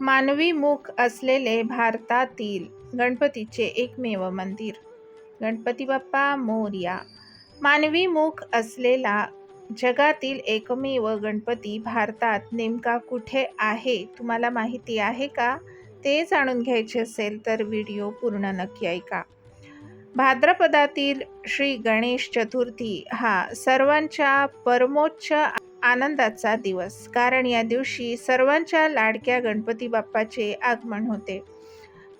मानवी मुख असलेले भारतातील गणपतीचे एकमेव मंदिर. गणपती बाप्पा मोरया. मानवी मुख असलेला जगातील एकमेव गणपती भारतात नेमका कुठे आहे? तुम्हाला माहिती आहे का? ते जाणून घ्यायचे असेल तर व्हिडिओ पूर्ण नक्की ऐका. भाद्रपदातील श्री गणेश चतुर्थी हा सर्वांच्या परमोच्च आनंदाचा दिवस. कारण या दिवशी सर्वांच्या लाडक्या गणपती बाप्पाचे आगमन होते.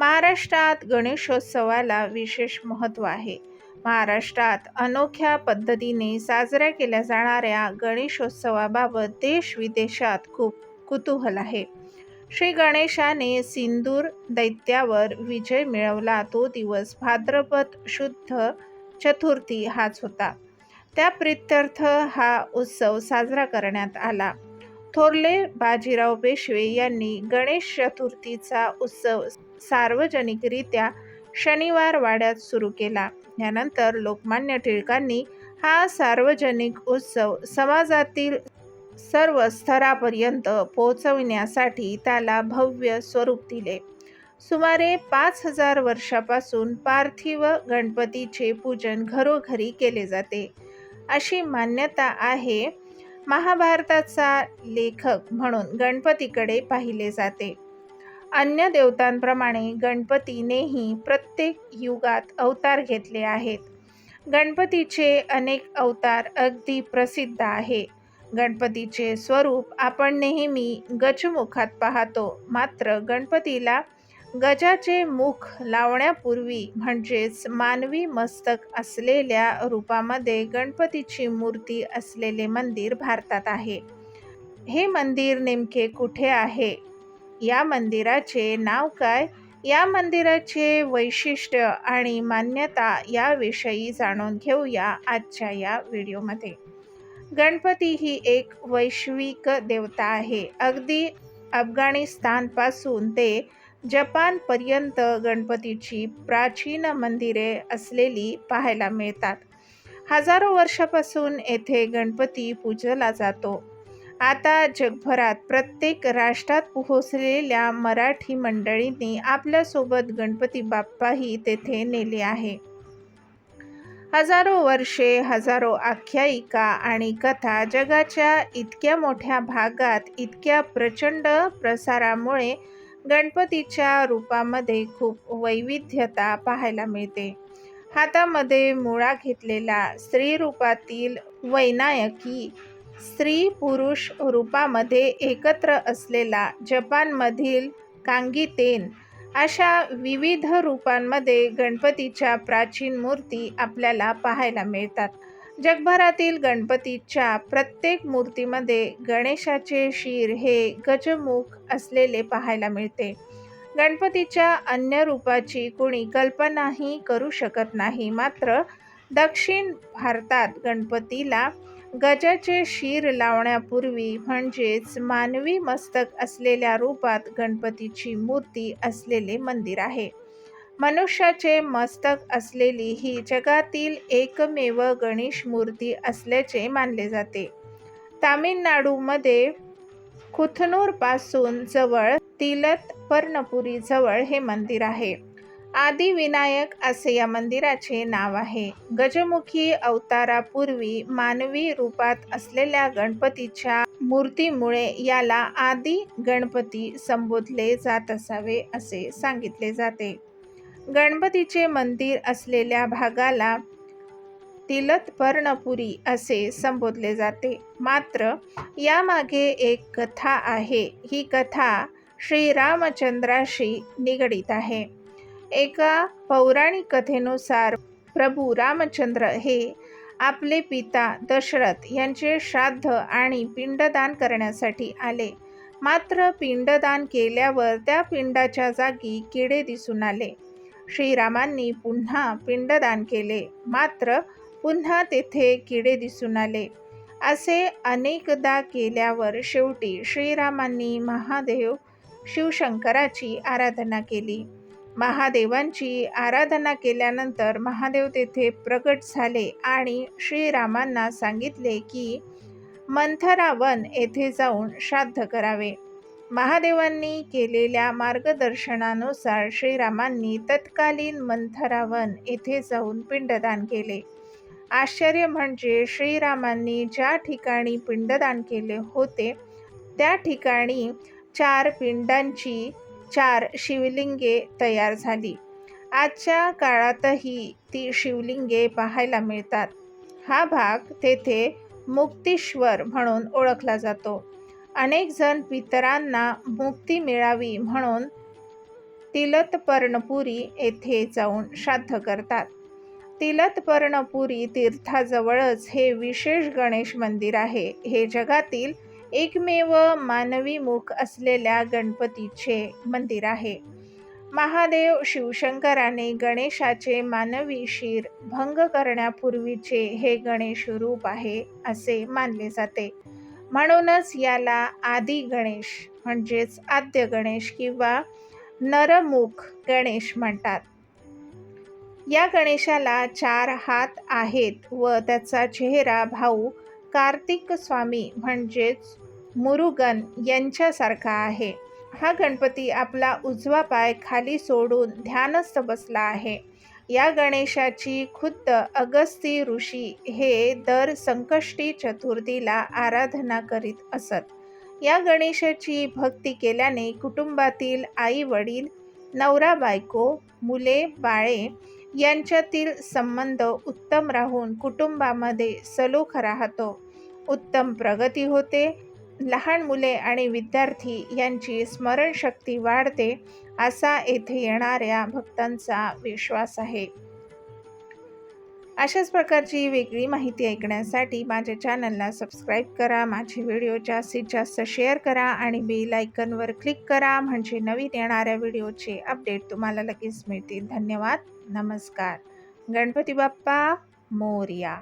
महाराष्ट्रात गणेशोत्सवाला विशेष महत्त्व आहे. महाराष्ट्रात अनोख्या पद्धतीने साजऱ्या केल्या जाणाऱ्या गणेशोत्सवाबाबत देश विदेशात खूप कुतूहल आहे. श्री गणेशाने सिंदूर दैत्यावर विजय मिळवला. तो दिवस भाद्रपद शुद्ध चतुर्थी हाच होता. त्या प्रित्यर्थ हा उत्सव साजरा करण्यात आला. थोरले बाजीराव पेशवे यांनी गणेश चतुर्थीचा उत्सव सार्वजनिकरित्या शनिवार वाड्यात सुरू केला. यानंतर लोकमान्य टिळकांनी हा सार्वजनिक उत्सव समाजातील सर्व स्तरापर्यंत पोहोचविण्यासाठी त्याला भव्य स्वरूप दिले. सुमारे पाच हजार वर्षापासून पार्थिव गणपतीचे पूजन घरोघरी केले जाते. अशी मान्यता आहे. महाभारताचा लेखक म्हणून गणपतीकडे पाहिले जाते. अन्य देवतांप्रमाणे गणपतीनेही प्रत्येक युगात अवतार घेतले आहेत. गणपतीचे अनेक अवतार अगदी प्रसिद्ध आहे. गणपतीचे स्वरूप आपण नेहमी गजमुखात पाहतो. मात्र गणपतीला गजाचे मुख लावण्यापूर्वी म्हणजेच मानवी मस्तक असलेल्या रूपामध्ये गणपतीची मूर्ती असलेले मंदिर भारतात आहे. हे मंदिर नेमके कुठे आहे? या मंदिराचे नाव काय? या मंदिराचे वैशिष्ट्य आणि मान्यता याविषयी जाणून घेऊया आजच्या या व्हिडिओमध्ये. गणपती ही एक वैश्विक देवता आहे. अगदी अफगाणिस्तानपासून ते जपानपर्यंत गणपतीची प्राचीन मंदिरे असलेली पाहायला मिळतात. हजारो वर्षापासून येथे गणपती पूजला जातो. आता जगभरात प्रत्येक राष्ट्रात पोहोचलेल्या मराठी मंडळींनी आपल्यासोबत गणपती बाप्पाही तेथे नेले आहे. हजारो वर्षे हजारो आख्यायिका आणि कथा जगाच्या इतक्या मोठ्या भागात इतक्या प्रचंड प्रसारामुळे गणपतीच्या रूपामध्ये खूप वैविध्यता पाहायला मिळते. हातामध्ये मुळा घेतलेला स्त्री रूपातील वैनायकी स्त्री पुरुष रूपामध्ये एकत्र असलेला जपानमधील कांगीतेन अशा विविध रूपांमध्ये गणपतीच्या प्राचीन मूर्ती आपल्याला पाहायला मिळतात. जगभरातील गणपतीच्या प्रत्येक मूर्तीमध्ये गणेशाचे शिर हे गजमुख असलेले पाहायला मिळते. गणपतीच्या अन्य रूपाची कुणी कल्पनाही करू शकत नाही. मात्र दक्षिण भारतात गणपतीला गजाचे शिर लावण्यापूर्वी म्हणजेच मानवी मस्तक असलेल्या रूपात गणपतीची मूर्ती असलेले मंदिर आहे. मनुष्याचे मस्तक असलेली ही जगातील एकमेव गणेश मूर्ती असल्याचे मानले जाते. तामिळनाडूमध्ये पासून जवळ तिलतपर्णपुरी जवळ हे मंदिर आहे. आदिविनायक असे या मंदिराचे नाव आहे. गजमुखी अवतारापूर्वी मानवी रूपात असलेल्या गणपतीच्या मूर्तीमुळे याला आदि गणपती संबोधले जात असावे असे सांगितले जाते. गणपतीचे मंदिर असलेल्या भागाला तिलतपर्णपुरी असे संबोधले जाते. मात्र यामागे एक कथा आहे. ही कथा श्रीरामचंद्राशी निगडीत आहे. एका पौराणिक कथेनुसार प्रभू रामचंद्र हे आपले पिता दशरथ यांचे श्राद्ध आणि पिंडदान करण्यासाठी आले. मात्र पिंडदान केल्यावर त्या पिंडाच्या जागी किडे दिसून आले. श्रीरामांनी पुन्हा पिंडदान केले. मात्र पुन्हा तेथे किडे दिसून आले. असे अनेकदा केल्यावर शेवटी श्रीरामांनी महादेव शिवशंकराची आराधना केली. महादेवांची आराधना केल्यानंतर महादेव तेथे प्रकट झाले आणि श्रीरामांना सांगितले की मंथरावन येथे जाऊन श्राद्ध करावे. महादेवांनी केलेल्या मार्गदर्शनानुसार श्रीरामांनी तत्कालीन मंथरावन येथे जाऊन पिंडदान केले. आश्चर्य म्हणजे श्रीरामांनी ज्या ठिकाणी पिंडदान केले होते त्या ठिकाणी चार पिंडांची चार शिवलिंगे तयार झाली. आजच्या काळातही ती शिवलिंगे पाहायला मिळतात. हा भाग तेथे मुक्तीश्वर म्हणून ओळखला जातो. अनेक जण पितरांना मुक्ती मिळावी म्हणून तिलतपर्णपुरी येथे जाऊन श्राद्ध करतात. तिलतपर्णपुरी तीर्थाजवळच हे विशेष गणेश मंदिर आहे. हे जगातील एकमेव मानवी मुख असलेल्या गणपतीचे मंदिर आहे. महादेव शिवशंकराने गणेशाचे मानवी शिर भंग करण्यापूर्वीचे हे गणेश रूप आहे असे मानले जाते. म्हणूनच याला आदि गणेश म्हणजेच आद्य गणेश किंवा नरमुख गणेश म्हणतात. या गणेशाला चार हात आहेत व त्याचा चेहरा भाऊ कार्तिक स्वामी म्हणजेच मुरुगन यांच्यासारखा आहे. हा गणपती आपला उजवा पाय खाली सोडून ध्यानस्थ बसला आहे. या गणेशाची खुद्द अगस्ती ऋषी हे दर संकष्टी चतुर्थीला आराधना करीत असत. या गणेशाची भक्ती केल्याने कुटुंबातील आई वडील नवरा बायको मुले बाळे यांच्यातील संबंध उत्तम राहून कुटुंबामध्ये सलोख राहतो. उत्तम प्रगती होते. लहान मुले आणि विद्यार्थी यांची स्मरणशक्ती वाढते असा येथे येणाऱ्या भक्तांचा विश्वास आहे. अशाच प्रकारची वेगळी माहिती ऐकण्यासाठी माझ्या चॅनलला सबस्क्राईब करा माझे व्हिडिओ जास्तीत जास्त शेअर करा आणि बेल आयकनवर क्लिक करा म्हणजे नवीन येणाऱ्या व्हिडिओचे अपडेट तुम्हाला लगेच मिळतील. धन्यवाद. नमस्कार. गणपती बाप्पा मोर्या.